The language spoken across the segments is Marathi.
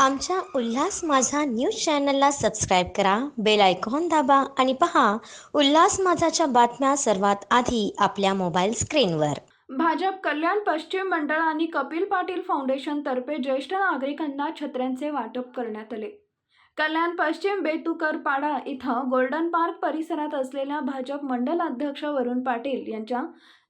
आमच्या उल्हास माझा न्यूज चॅनलला सबस्क्राईब करा बेल आयकॉन दाबा आणि पहा उल्हास माझाच्या बातम्या सर्वात आधी आपल्या मोबाईल स्क्रीनवर. भाजप कल्याण पश्चिम मंडळ आणि कपिल पाटील फाउंडेशन तर्फे ज्येष्ठ नागरिकांना छत्र्यांचे वाटप करण्यात आले. कल्याण पश्चिम बेतुकरपाडा इथं गोल्डन पार्क परिसरात असलेल्या भाजप मंडल अध्यक्ष वरुण पाटील यांच्या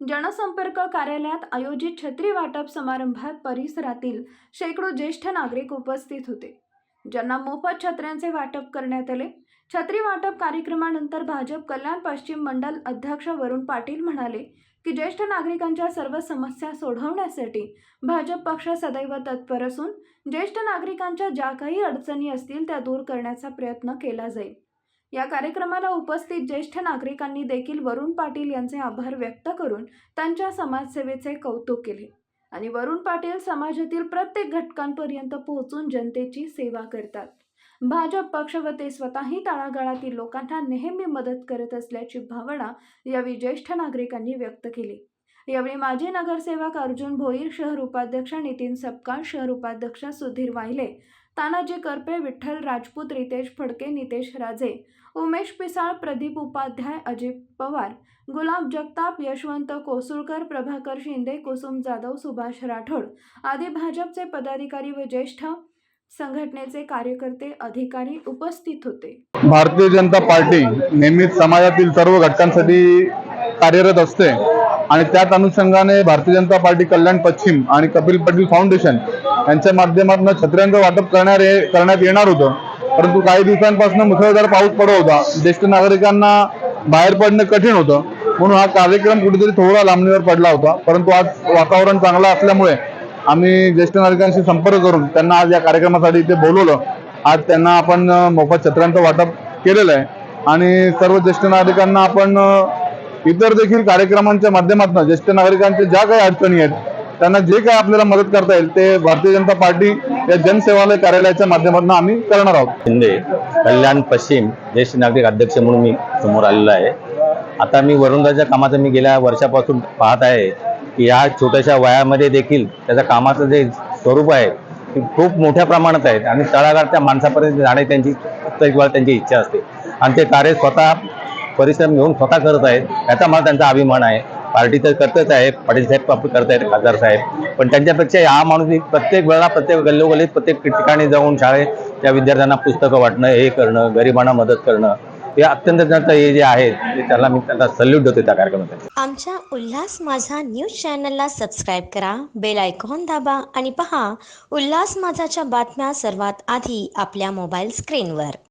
जनसंपर्क कार्यालयात आयोजित छत्री वाटप समारंभात परिसरातील शेकडो ज्येष्ठ नागरिक उपस्थित होते. ज्यांना मोफत छत्र्यांचे वाटप करण्यात आले. छत्री वाटप कार्यक्रमानंतर भाजप कल्याण पश्चिम मंडल अध्यक्ष वरुण पाटील म्हणाले की ज्येष्ठ नागरिकांच्या सर्व समस्या सोडवण्यासाठी भाजप पक्ष सदैव तत्पर असून ज्येष्ठ नागरिकांच्या ज्या काही अडचणी असतील त्या दूर करण्याचा प्रयत्न केला जाईल. या कार्यक्रमाला उपस्थित ज्येष्ठ नागरिकांनी देखील वरुण पाटील यांचे आभार व्यक्त करून त्यांच्या समाजसेवेचे कौतुक केले. आणि वरुण पाटील समाजातील प्रत्येक घटकांपर्यंत पोहोचून जनतेची सेवा करतात. भाजप पक्ष व ते स्वतःही तळागाळातील लोकांना नेहमी मदत करत असल्याची भावना यावेळी ज्येष्ठ नागरिकांनी व्यक्त केली. यावेळी माजी नगरसेवक अर्जुन भोईर शहर उपाध्यक्ष नितीन सपकाळ शहर उपाध्यक्ष सुधीर वाहिले तानाजी करपे विठ्ठल राजपूत रितेश फडके नितेश राजे उमेश पिसाळ प्रदीप उपाध्याय अजित पवार गुलाब जगताप यशवंत कोसुळकर प्रभाकर शिंदे कुसुम जाधव सुभाष राठोड आदी भाजपचे पदाधिकारी व ज्येष्ठ संघटनेचे कार्यकर्ते अधिकारी उपस्थित होते. भारतीय जनता पार्टी नेहमीच समाजातील सर्व घटकांसाठी कार्यरत असते. आणि त्याच अनुषंगाने भारतीय जनता पार्टी कल्याण पश्चिम आणि कपिल पाटील फाउंडेशन यांच्या माध्यमातून छत्र्यांचं वाटप करणार करण्यात येणार होतं. परंतु काही दिवसांपासून मुसळधार पाऊस पडत होता. ज्येष्ठ नागरिकांना बाहेर पडणं कठीण होतं. म्हणून हा कार्यक्रम कुठेतरी थोडा लांबणीवर पडला होता. परंतु आज वातावरण चांगलं असल्यामुळे आम्ही ज्येष्ठ नागरिकांशी संपर्क करून त्यांना आज या कार्यक्रमासाठी इथे बोलवलं. आज त्यांना आपण मोफत छत्र्यांचं वाटप केलेलं आहे. आणि सर्व ज्येष्ठ नागरिकांना आपण इतर देखील कार्यक्रमांच्या माध्यमातून ज्येष्ठ नागरिकांच्या ज्या काही अडचणी आहेत त्यांना जे काही आपल्याला मदत करता येईल ते भारतीय जनता पार्टी या जनसेवालय कार्यालयाच्या माध्यमातून आम्ही करणार आहोत. शिंदे कल्याण पश्चिम ज्येष्ठ नागरिक अध्यक्ष म्हणून मी समोर आलेलो आहे. आता मी वरुणदाच्या कामाचं मी गेल्या वर्षापासून पाहत आहे की या छोट्याशा वयामध्ये देखील त्याच्या कामाचं जे स्वरूप आहे ते खूप मोठ्या प्रमाणात आहे. आणि तळागाळ त्या माणसापर्यंत जाणे त्यांची प्रत्येक वेळा त्यांची इच्छा असते. आणि ते कार्य स्वतः परिश्रम घेऊन स्वतः करत आहेत. याचा मला त्यांचा अभिमान आहे. पार्टी तर करतच आहे. पाटील साहेब करत आहेत खासदार साहेब. पण त्यांच्यापेक्षा हा माणूस प्रत्येक वेळा प्रत्येक गल्लोगल्लीत प्रत्येक ठिकाणी जाऊन शाळेत त्या विद्यार्थ्यांना पुस्तकं वाटणं हे करणं गरिबांना मदत करणं हे अत्यंत त्यांचं हे जे आहे त्याला मी त्यांना सल्यूट देतो त्या कार्यक्रमात आमच्या उल्हास माझा न्यूज चॅनलला सबस्क्राईब करा बेल आयकॉन दाबा आणि पहा उल्हास माझाच्या बातम्या सर्वात आधी आपल्या मोबाईल स्क्रीनवर